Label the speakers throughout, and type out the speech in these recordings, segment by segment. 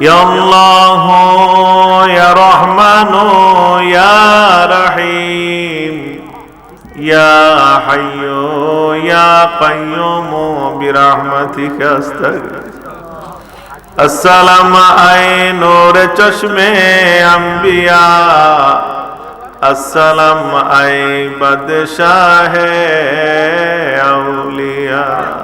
Speaker 1: يا الله يا رحمن يا رحيم يا حي يا قيوم برحمتك أستغفر. السلام أي نور چشمے انبیاء السلام أي بادشاہ اولیاء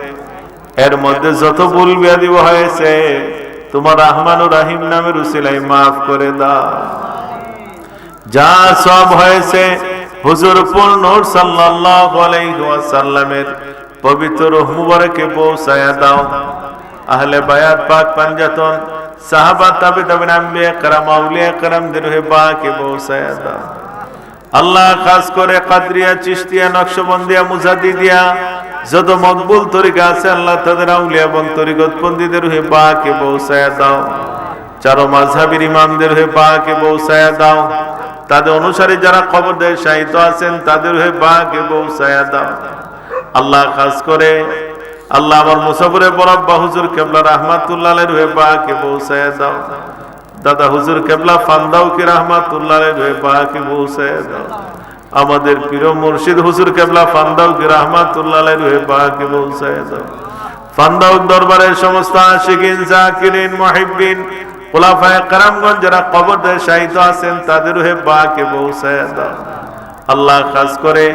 Speaker 1: এর মধ্যে যত ভুল ব্যাধি হয়েছে, তোমার রহমানুর রাহিম নামের উসিলাই মাফ করে দাও। যা সব হয়েছে, হুজুর পূর্ণ সাল্লাল্লাহু পবিত্র রূহ মুবারকে পৌঁছায়া দাও। আহলে বায়াত, পাক, পাঞ্জাতন, সাহাবা তাবে তাবে নামবে করাম আউলিয়া করাম দেহে বাকে পৌঁছায়া দাও। আল্লাহ খাস করে কাদরিয়া চিস্তিয়া নকশবন্দিয়া মুজাদি দিয়া যত মকবুল তরিকা আছে, আল্লাহ তাদের আউলিয়া এবং তরিকতপন্থীদের রূহে পাকে পৌঁছায়া দাও। চারো মাঝহাবির ইমামদের হয়ে পাকে পৌঁছায়া দাও। তাদের অনুসারী যারা খবর দেয় সাহিত্য আছেন, তাদের হয়ে পাকে পৌঁছায়া দাও। আল্লাহ খাস করে, আল্লাহ আমার মুসাফরে বরাব্বা হুজুর কেবলা রহমাতুল্লাহ হয়ে পাকে পৌঁছায়া দাও। দাদা হুজুর কেবলা ফান্দাও কি রহমাতুল্লাহ হয়ে পাকে পৌঁছায়া দাও। আমাদের প্রিয় মুর্শিদ হুজুর কেবলা ফান্দাও কি রহমাতুল্লাহ ফান্দাউ দরবারের সমস্ত আশিকিন, জাকিরিন খোলাফায়ে যারা কবর আছেন, তাদের পৌঁছায় দাও আল্লাহ করে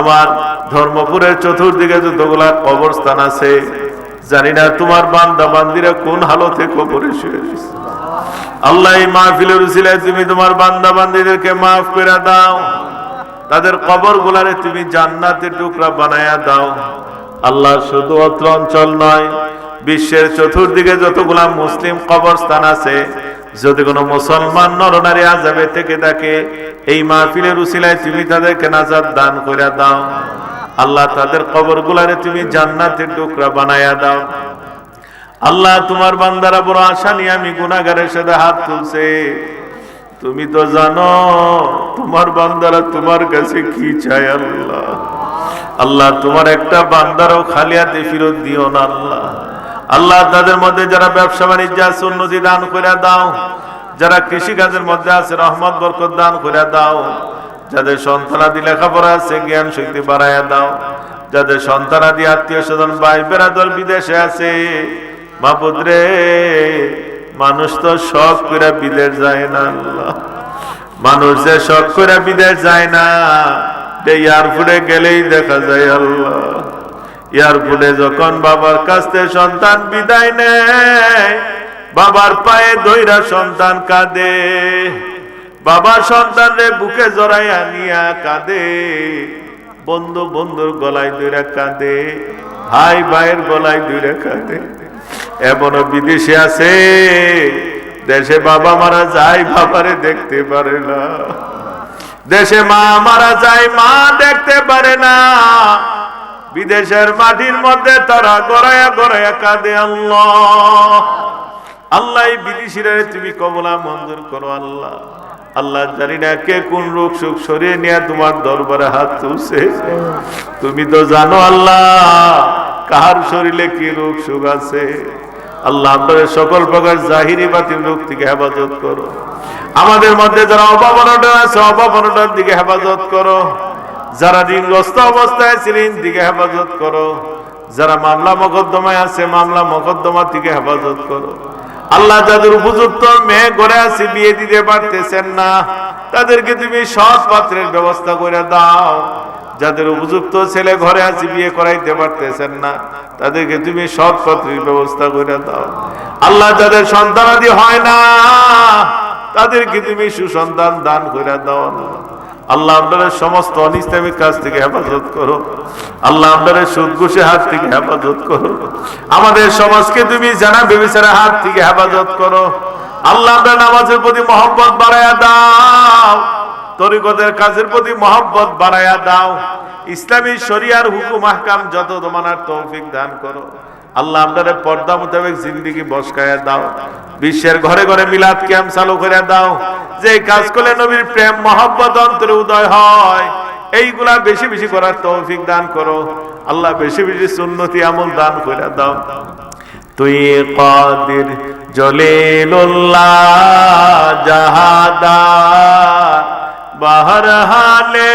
Speaker 1: আমার ধর্মপুরের চতুর্দিকে যতগুলা কবরস্থান আছে, জানি না তোমার বান্দা বান্দিরা কোন হালতে কবরে শুয়ে আল্লাহ মাহফিলের তুমি তোমার বান্দা বান্দিদেরকে মাফ করে দাও। তাদের কবর গুলারে তুমি জান্নাতের টুকরা বানায়া দাও। আল্লাহ শুধু অত্র অঞ্চল নয়, বিশ্বের চতুর্দিকে যতগুলা মুসলিম কবরস্থান আছে, যদি কোনো মুসলমান নরনারী আজাবে থেকে থাকে, এই মাহফিলের উসিলায় তুমি তাদেরকে নাজাত দান করে দাও। আল্লাহ তাদের কবর গুলারে তুমি জান্নাতের টুকরা বানায়া দাও। আল্লাহ তোমার বান্দারা বড় আশা নিয়ে আমি গুনাগারের সাথে হাত তুলছে। তুমি তো জানো, তোমার বান্দারা তোমার কাছে কি চায় আল্লাহ? আল্লাহ, তোমার একটা বান্দারও খালি হাতে ফিরত দিও না আল্লাহ। আল্লাহ, তাদের মধ্যে যারা ব্যবসা বাণিজ্য আছে উন্নতি দান করে দাও। যারা কৃষি কাজের মধ্যে আছে, রহমত, বরকত দান করে দাও। যাদের সন্তানাদি লেখাপড়া আছে, জ্ঞান শক্তি বাড়াইয়া দাও। যাদের সন্তানাদি আত্মীয় স্বজন ভাই বেড়াদল বিদেশে আছে মাপুত্রে মানুষ তো শখ করে বিদেশ যায় না মানুষ যে শখ করে বিদেশ যায় না এয়ারপোর্টে গেলেই দেখা যায় আল্লাহ। এয়ারপোর্টে যখন বাবার কাছ সন্তান বিদায় নেয়, বাবার পায়ে দইরা সন্তান কাঁদে। সন্তান রে বুকে জড়াই আনিয়া কাঁদে। বন্ধু বন্ধুর গলায় দইরা কাঁদে, ভাই ভাইয়ের গলায় দইরা কাঁদে। এমনও বিদেশে আছে, দেশে বাবা মারা যায়, বাবারে দেখতে পারে না। দেশে মা মারা যায়, মা দেখতে পারে না। বিদেশের মাটির মধ্যে তারা গড়াইয়া গড়াইয়া কাঁদে আল্লাহ। আল্লাহ বিদেশিরা তুমি কমলা মঞ্জুর করো আল্লাহ। আল্লাহ জানি না কে কোন রোগ সুখ সরিয়ে নিয়ে তোমার দরবারে হাত তুলছে। তুমি তো জানো আল্লাহ, কাহার শরীরে কি রোগ সুখ আছে? আল্লাহ আপনাদের সকল প্রকার জাহিরি বাতিল রোগ থেকে হেফাজত করো। আমাদের মধ্যে যারা অভাবনটা আছে অভাবনটার দিকে হেফাজত করো। যারা ঋণগ্রস্ত অবস্থায় ছিলেন, দিকে হেফাজত করো। যারা মামলা মকদ্দমায় আছে, মামলা মকদ্দমা থেকে হেফাজত করো। আল্লাহ যাদের উপযুক্ত মেয়ে ঘরে আছে, বিয়ে দিতে পারতেছেন না, তাদেরকে তুমি সৎ পাত্রের ব্যবস্থা করে দাও। যাদের উপযুক্ত ছেলে ঘরে আছে, বিয়ে করাইতে পারতেছেন না, তাদেরকে তুমি সৎ পাত্রের ব্যবস্থা করে দাও। আল্লাহ যাদের সন্তানাদি হয় না, তাদেরকে তুমি সুসন্তান দান করে দাও না। আল্লাহ আপনার সমস্ত অনিস্লামিক কাজ থেকে হেফাজত করো। আল্লাহ আপনার সুদ ঘুষে হাত থেকে হেফাজত করো। আমাদের সমাজকে তুমি জানা বেবিচারের হাত থেকে হেফাজত করো। আল্লাহ আপনার নামাজের প্রতি মহব্বত বাড়াইয়া দাও। তরিকতের কাজের প্রতি মহব্বত বাড়াইয়া দাও। ইসলামী শরিয়ার হুকুম, আহকাম যত তোমার তৌফিক দান করো। আল্লাহ আপনার পর্দা মোতাবেক জিন্দিগি বসকায়া দাও। বিশ্বের ঘরে ঘরে মিলাদ ক্যাম্প চালু করে দাও। যে কাজ করলে নবীর প্রেম, মহব্বত, অন্তরে উদয় হয়, এইগুলা বেশি বেশি করার তৌফিক দান করো। আল্লাহ বেশি বেশি সুন্নতি আমল দান করে দাও। তুই কাদির জলিলুল্লাহ জাহাদা بہر حالے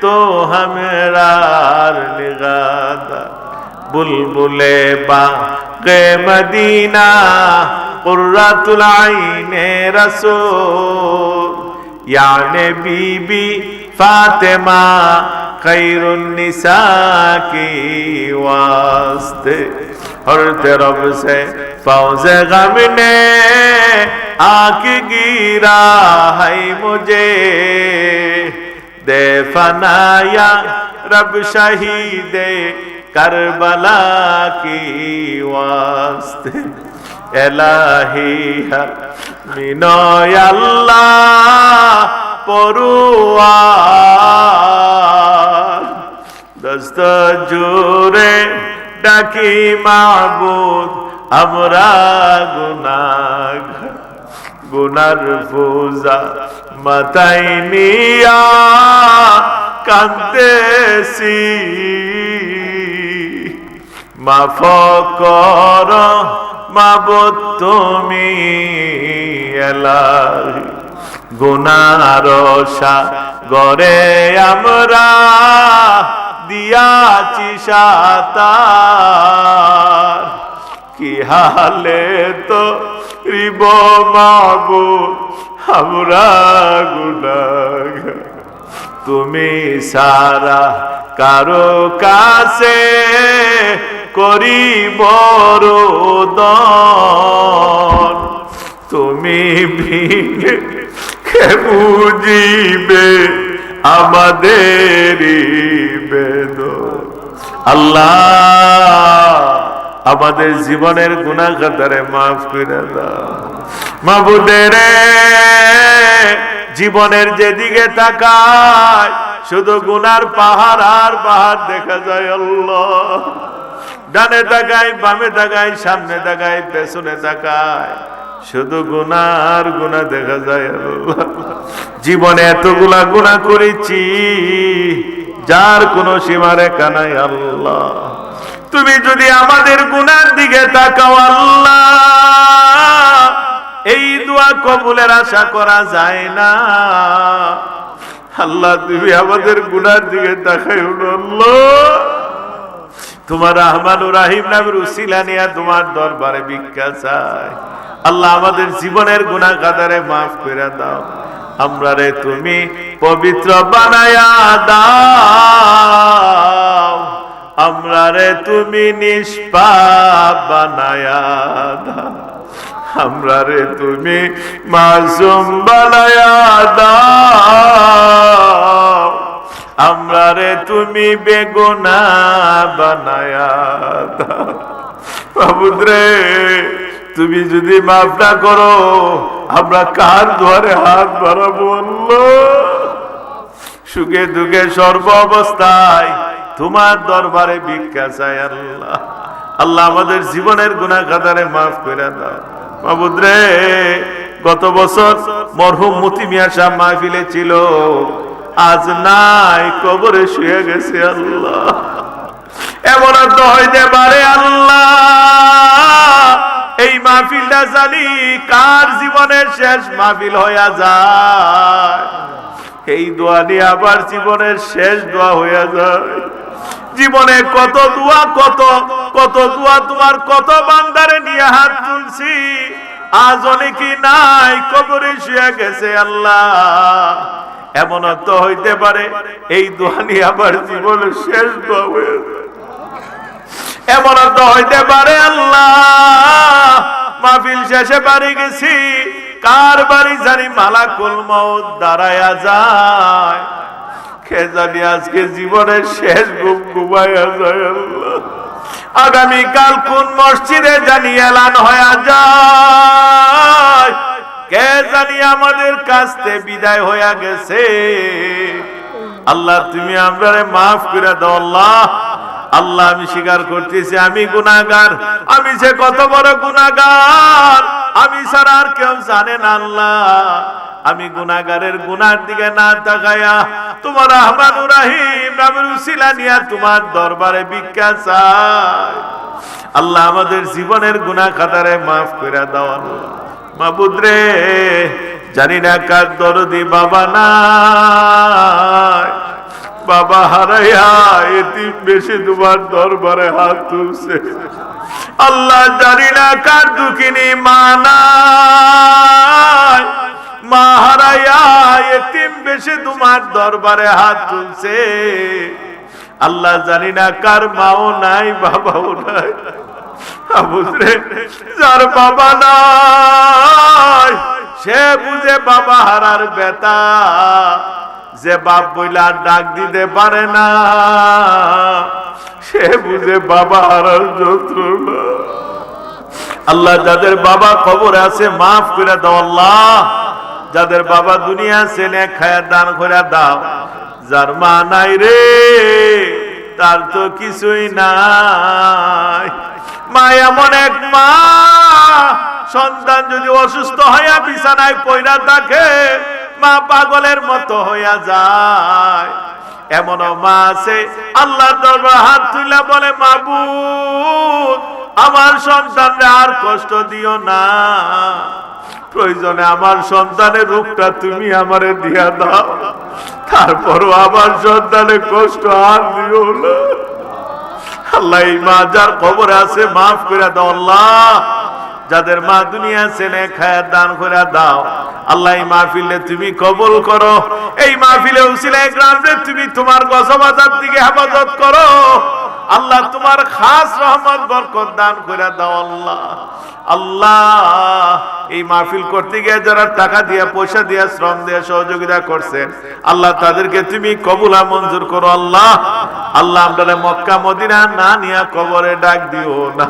Speaker 1: تو ہمرار لگادا بلبل باغ مدینہ قرۃ العین رسول یا نبی بی فاطمہ خیر النساء کی واسطے ہر طرف سے فوز غم نے आके गिरा है मुझे दे फनाया रब शहीदे करबला की वास्ते এলাহি মিনয় আল্লাহ পড়ুয়ার দস্ত জোরে ডাকি মাবুদ আমরা গুনাগ গুনার পূজা মাথায় নিয়া কান্দেছি মাফ কর, মাবুদ তুমি এলাহি। গুনার গরে আমরা দিয়াছি সাতার। কি হালে তো রিব মাবুদ আমরা গুনাগার তুমি সারা কারও কাছে করি বরদন তুমি ভিঙে বুঝিবে আমাদের বেদন। আল্লাহ আমাদের জীবনের গুণাগাতারে মাফ করে দাও। মাবুদের, জীবনের যেদিকে তাকায়, শুধু গুনার পাহাড় আর পাহাড় দেখা যায় আল্লাহ। ডানে তাকায়, বামে তাকায়, সামনে তাকায়, পেছনে তাকায়, শুধু গুনার গুণা দেখা যায় আল্লাহ। জীবনে এতগুলা গুণা করেছি, যার কোনো সীমা রেখা নাই আল্লাহ। তুমি যদি আমাদের গুনার দিকে তাকাও, আল্লাহ, এই দোয়া কবুলের আশা করা যায় না। আল্লাহ, তুমি আমাদের গুনার দিকে তাকাই আল্লাহ। তোমার রহমান রাহিম নামের উসিলা নিয়া তোমার দরবারে ভিক্ষা চাই। আল্লাহ, আমাদের জীবনের গুনাহ কাদারে মাফ করে দাও। আমরা রে তুমি পবিত্র বানায়া দাও। আমরা রে তুমি নিষ্পাপ বানায়া দাও। আমরা রে তুমি মাসুম বানায়া দাও। আমরা রে তুমি বেগুনা বানায়া দাও। বাবুদ্রে, তুমি যদি মাফ না করো, আমরা কার ধরে হাত বাড়াবো সুখে দুঃখে সর্ব অবস্থায় তোমার দরবারে ভিক্ষা চাই আল্লাহ। আল্লাহ আমাদের জীবনের গুণা খাতারে মাফ করে দাও। গত বছর মরহুম মতি মিয়া সাহ মাহফিলে ছিল। আজ নাই, কবরে শুয়ে গেছে আল্লাহ। এমন তো হইতে পারে আল্লাহ। এই মাহফিলটা জানি কার জীবনের শেষ মাহফিল হইয়া যায়। এই দোয়া নিয়ে আবার জীবনের শেষ দোয়া হইয়া যায়। জীবনে কত দোয়া, কত কত দোয়া তোমার কত বান্দারে নিয়ে হাত তুলছি। আজ অনেকই নাই, কবরে শুয়ে গেছে আল্লাহ। এমন তো হইতে পারে, এই দোয়া নিয়ে আবার জীবনের শেষ হয়ে এমন তো হইতে পারে আল্লাহ, মাহফিল শেষে বাড়ি গেছি, কার বাড়ি জানি মালাকুল মৌত দাঁড়ায়া যায়। কে জানি আজকে জীবনের শেষ ঘুম ঘুমাইয়া যায় আল্লাহ। আগামীকাল কোন মসজিদে জানি এলান হয়ে যায়। কে জানি আমাদের কাছ বিদায় হয়ে গেছে। আল্লাহ, তুমি আমরা মাফ করে দাও, আল্লাহ। আল্লাহ, আমি স্বীকার করতেছি, আমি গুনাহগার। আমি যে কত বড় গুনাহগার, আমি ছাড়া আর কেউ জানে না আল্লাহ। আমি গুনাহগারের গুনার দিকে না তাকায়া তোমার রহমানুর রহিম নামের উসিলা নিয়া তোমার দরবারে ভিক্ষা আল্লাহ, আমাদের জীবনের গুনাহ খাতারে মাফ করে দাও আল্লাহ। মাবুদ জানি না কার দরদি বাবা নাই। বাবা হারাইয়া এতিম বেশি তোমার দরবারে হাত তুলছে। আল্লাহ জানি না কার দুঃখিনী মা নাই। মা হারাইয়া এতিম বেশি দরবারে হাত আল্লাহ কার মাও নাই, বাবাও নাই। যার বাবা সে বুঝে বাবা হারার বেতা যে বাপ বইলা ডাক দিতে পারে না, সে বুঝে বাবা হারার যন্ত্রণা আল্লাহ, যাদের বাবা খবর আছে, মাফ করে দাও আল্লাহ। যাদের বাবা দুনিয়া সেনে খায়া দান করে দাও। যার মা নাই রে, তার তো কিছুই নাই। মা এমন এক মা, সন্তান যদি অসুস্থ হইয়া বিছানায় পয়রা থাকে মা পাগলের মতো হইয়া যায়। এমন মা আছে আল্লাহ হাত তুলে বলে, মাবুদ, আমার সন্তানরে আর কষ্ট দিও না। প্রয়োজনে আমার সন্তানের রূপটা তুমি আমারে দিয়া দাও। তারপরও আমার সন্তানের কষ্ট আর দিও না। আল্লাহ মা যার খবর আছে, মাফ করে দাও আল্লাহ। যাদের মা দুনিয়া ছেলে খায় দান করে দাও, আল্লাহ মাহফিলে তুমি কবল করো। এই মাহফিলে উচিলে গ্রামে তুমি তোমার গজবাজার দিকে হেফাজত করো। আল্লাহ তোমার খাস রহমত, বরকত দান করে দাও আল্লাহ। আল্লাহ, এই মাহফিল করতে গিয়ে যারা টাকা দিয়ে, পয়সা দিয়ে, শ্রম দিয়ে সহযোগিতা করছেন, আল্লাহ তাদেরকে তুমি কবুলা মঞ্জুর করো আল্লাহ। আল্লাহ আমরা মক্কা, মদিনা না নিয়া কবরে ডাক দিও না।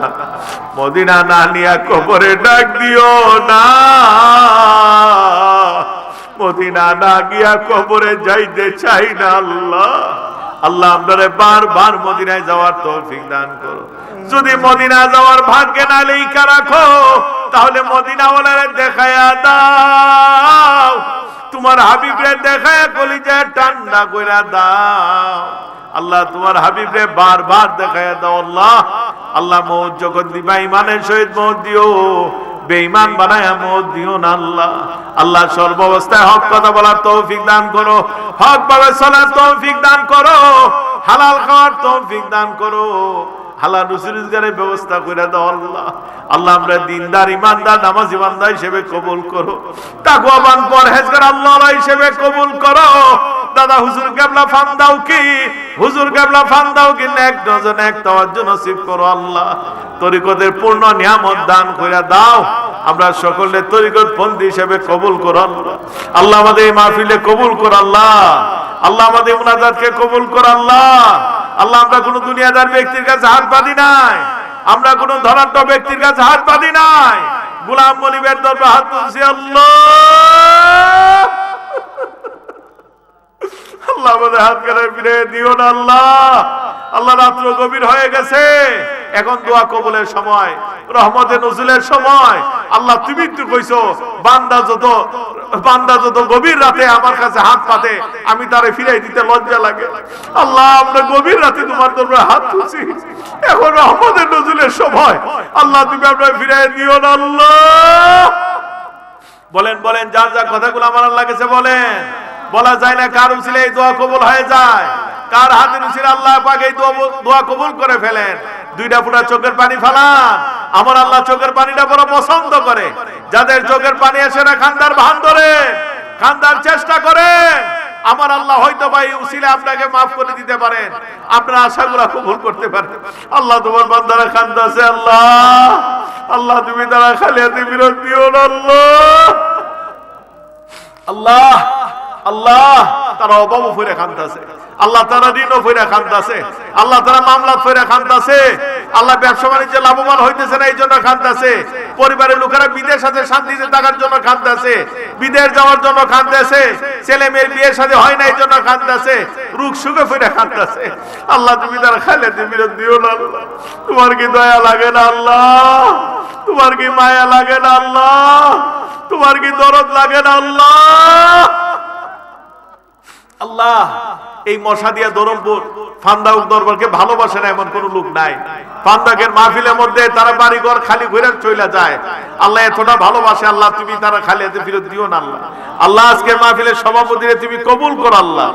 Speaker 1: মদিনা না নিয়া কবরে ডাক দিও না। মদিনা না গিয়া কবরে যাইতে চাই না আল্লাহ। আল্লাহ আপনারে বারবার মদিনায় যাওয়ার তৌফিক দান করো যদি মদিনা যাওয়ার ভাগ্যে না লেখা রাখো, তাহলে মদিনা ওলারে দেখায়া দাও। তোমার হাবিবরে দেখায়া কলিজা ঠান্ডা কইরা দাও। আল্লাহ তোমার হাবিবরে বারবার দেখায়া দাও, আল্লাহ। আল্লাহ মৌত জগৎ দিবা ইমানের সহিত মৌত দিও। বেঈমান বানায় মত দিও না আল্লাহ। আল্লাহ সর্বাবস্থায় হক কথা বলার তৌফিক দান করো। হক ভাবে চলার তৌফিক দান করো। হালাল খাওয়ার তৌফিক দান করো। হালাল রুজি রোজগারের ব্যবস্থা করে দাও আল্লাহ। আল্লাহ আমরা দিনদার, ইমানদার, নামাজ ইমানদার হিসেবে কবুল করো। তাকওয়াবান পরহেজগার আল্লাহ হিসেবে কবুল করো। দাদা, হুজুর কেবলা ফান দাও কি? হুজুর কেবলা ফান দাও কি? এক নজন এক তাওয়াজ্জু নসিব করো আল্লাহ। তরিকতের পূর্ণ নিয়ামত দান করে দাও। আমরা সকলে তরিকত পন্থী হিসেবে কবুল করো আল্লাহ। আল্লাহ আমাদের এই মাহফিলে কবুল কর আল্লাহ। আল্লাহ আমাদের মুনাজাতকে কবুল কর আল্লাহ। আল্লাহ, আমরা কোন দুনিয়াদার ব্যক্তির কাছে হাত বাঁধি নাই। আমরা কোন ধনাঢ্য ব্যক্তির কাছে হাত বাঁধি নাই। গুলাম মনিবের দরবার হাত তুলছি আল্লাহ। আল্লাহ আমাদের হাত কানে ফিরে দিও না, আল্লাহ। আল্লাহ রাত্র গভীর হয়ে গেছে। এখন দোয়া কবুলের সময়, রহমতে সময়। আল্লাহ, তুমি তো কইছো, বান্দা যত বান্দা যত গভীর রাতে আমার কাছে হাত পাতে, আমি তারে ফিরাই দিতে লজ্জা লাগে। আল্লাহ, আমরা গভীর রাতে তোমার দরবারে হাত তুলছি। এখন রহমতে নজরুলের সময়। আল্লাহ, তুমি আমরা ফিরাই দিও না, আল্লাহ। বলেন বলেন, যার যা কথাগুলো আমার কাছে বলেন। বলা যায় না কার উচিলে এই দোয়া কবুল হয়ে যায়। কার হাতের উচিত আল্লাহ পাক এই দোয়া- কবুল করে ফেলেন। দুইটা ফুটা চোখের পানি ফেলান। আমার আল্লাহ চোখের পানিটা বড় পছন্দ করে। যাদের চোখের পানি আসে না, খান্দার ভান ধরে। খান্দার চেষ্টা করেন আমার আল্লাহ হয়তো ভাই উসিলে আপনাকে মাফ করে দিতে পারেন। আপনার আশাগুলো কবুল করতে পারেন। আল্লাহ তোমার বান্দারা খান্দাছে আল্লাহ। আল্লাহ তুমি তারা খালিয়াতে বিরোধ দিও না, আল্লাহ। আল্লাহ। আল্লাহ তারা অভাব ফিরে খান্তাছে আল্লাহ তারা ঋণ ফিরে খান্তাছে আল্লাহ তারা মামলা ফিরে খান্তাছে আল্লাহ ব্যবসা বাণিজ্যে লাভবান হইতেছে না, এই জন্য খান্তাছে পরিবারের লোকেরা বিদেশ সাথে শান্তিতে থাকার জন্য খান্তাছে বিদেশ যাওয়ার জন্য খান্তাছে ছেলে মেয়ের বিয়ের সাথে হয় না, এই জন্য খান্তাছে রুখ সুখে ফিরে খান্তাছে আল্লাহ তুমি তারা খাইলে তুমি দিও না তোমার কি দয়া লাগে না আল্লাহ? তোমার কি মায়া লাগে না আল্লাহ? তোমার কি দরদ লাগে না আল্লাহ? আল্লাহ, এই মশা দিয়া দরমপুর ফান্দাউক দরবারকে ভালোবাসে না এমন কোন লোক নাই। ফান্দাকের মাহফিলের মধ্যে তারা বাড়ি ঘর খালি ঘুরে চলে যায়। আল্লাহ এতটা ভালোবাসে, আল্লাহ তুমি তারা খালি হাতে ফিরত দিও না আল্লাহ। আল্লাহ আজকের মাহফিলের সভাপতিরে তুমি কবুল করো আল্লাহ।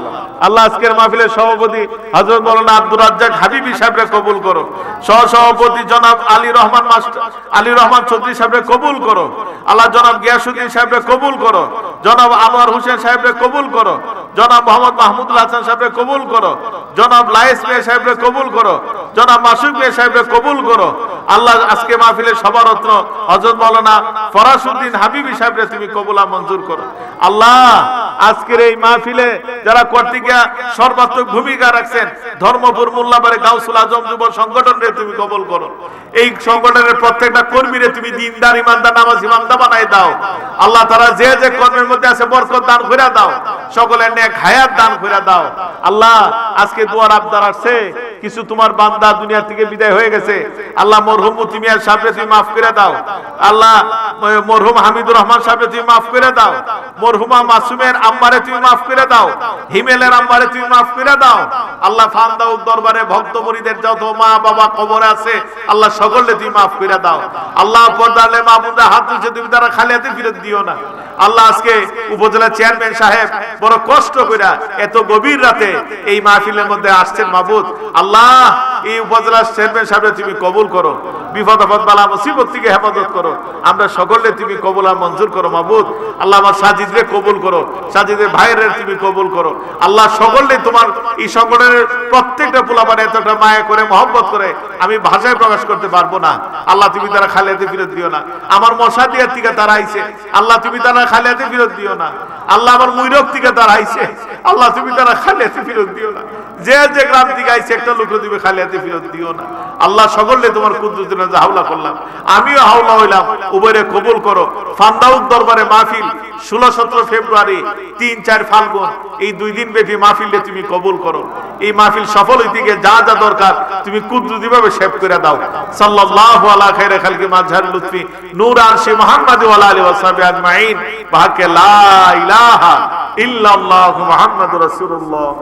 Speaker 1: আল্লাহ আজকের মাহফিলের সভাপতি হযরত মাওলানা আব্দুর রাজ্জাক হাবিবি সাহেবকে কবুল করো। সহ সভাপতি জনাব আলী রহমান মাস্টার আলী রহমান চৌধুরী সাহেবকে কবুল করো। আল্লাহ জনাব গিয়াসুদ্দিন সাহেবকে কবুল করো। জনাব আনোয়ার হোসেন সাহেবকে কবুল করো। জনাব মোহাম্মদ মাহমুদুল হাসান সাহেবকে কবুল করো। জনাব লাইস মেয়ে সাহেবকে কবুল করো। জনাব মাসুক মেয়ে সাহেবকে কবুল করো। আল্লাহ আজকে মাহফিলের সভারত্ন হযরত মাওলানা ফরাসউদ্দিন হাবিবি সাহেবকে তুমি কবুলা মঞ্জুর করো। আল্লাহ, আজকের এই মাহফিলে যারা কর্তৃকা সর্বাত্মক ভূমিকা রাখছেন, ধর্মপুর মোল্লাবাড়ি গাউসুল আজম যুব সংগঠনকে তুমি কবল করো। এই সংগঠনের প্রত্যেকটা কর্মীরে তুমি দিনদার, ইমানদার, নামাজ ইমানদা বানাই দাও। আল্লাহ তারা যে যে কর্মের মধ্যে আছে বরকত দান করে দাও। সকলের নেক হায়াত দান করে দাও। আল্লাহ, আজকে দুয়ার আবদার আসছে। কিছু তোমার বান্দা দুনিয়া থেকে বিদায় হয়ে গেছে। আল্লাহ মরহুম মুতিমিয়ার সাহেবকে তুমি মাফ করে দাও। আল্লাহ মরহুম হামিদুর রহমান সাহেবকে তুমি মাফ করে দাও। মরহুমা মাসুমের আম্মারে তুমি মাফ করে দাও। হিমেলের আম্মারে তুমি মাফ করে দাও। আল্লাহ ফান্দাউক দরবারে ভক্ত মুরিদের যত মা বাবা কবরে আছে, আল্লাহ সকলে তুমি মাফ করে দাও। আল্লাহ পর্দালে মাহমুদা হাত তুলছে, তুমি তারা খালি হাতে ফিরত দিও না। আল্লাহ আজকে উপজেলা চেয়ারম্যান সাহেব বড় কষ্ট কইরা এত গভীর রাতে এই মাহফিলের মধ্যে আসছেন মাহবুদ আল্লাহ 八 এই উপজেলা চেয়ারম্যান সাহেব তুমি কবুল করো। বিপদ আপদ বালা মুসিবত থেকে হেফাজত করো। আমরা সকলে তুমি কবুল আর মঞ্জুর করো মাহবুদ আল্লাহ আমার সাজিদরে কবুল করো। সাজিদের ভাইয়ের তুমি কবুল করো। আল্লাহ সকলে তোমার এই সংগঠনের প্রত্যেকটা পোলাপানে এতটা মায়া করে, মহব্বত করে আমি ভাষায় প্রকাশ করতে পারব না। আল্লাহ তুমি তারা খালিয়াতে ফিরত দিও না। আমার মশা দিয়ার থেকে তারা আইছে। আল্লাহ তুমি তারা খালিয়াতে ফিরত দিও না। আল্লাহ আমার মুইরক থেকে তারা আইছে। আল্লাহ তুমি তারা খালিয়াতে ফিরত দিও না। যে যে গ্রাম থেকে আইছে, একটা লোক তুমি খালিয়াতে ফিরত দিও না। আল্লাহ সকলে তোমার কুদ্রুতের মাঝে হাওলা করলাম। আমিও হাওলা হইলাম। উভয়রে কবুল করো। ফান্দাউদ দরবারে মাহফিল ষোলো সতেরো ফেব্রুয়ারি তিন চার ফাল্গুন। এই দুই দিন ব্যাপী মাহফিলে তুমি কবুল করো। এই মাহফিল সফল হইতে গিয়ে যা যা দরকার তুমি কুদ্রুতি ভাবে সেভ করে দাও। সাল্লাল্লাহু আলা খাইরে খালকি মাজহার লুতফি নূর আরশি মুহাম্মদ ওয়া আলা ওয়া সাহবিহি আজমাইন। বাহাকে লা ইলাহা ইল্লাল্লাহু মুহাম্মাদুর রাসূলুল্লাহ।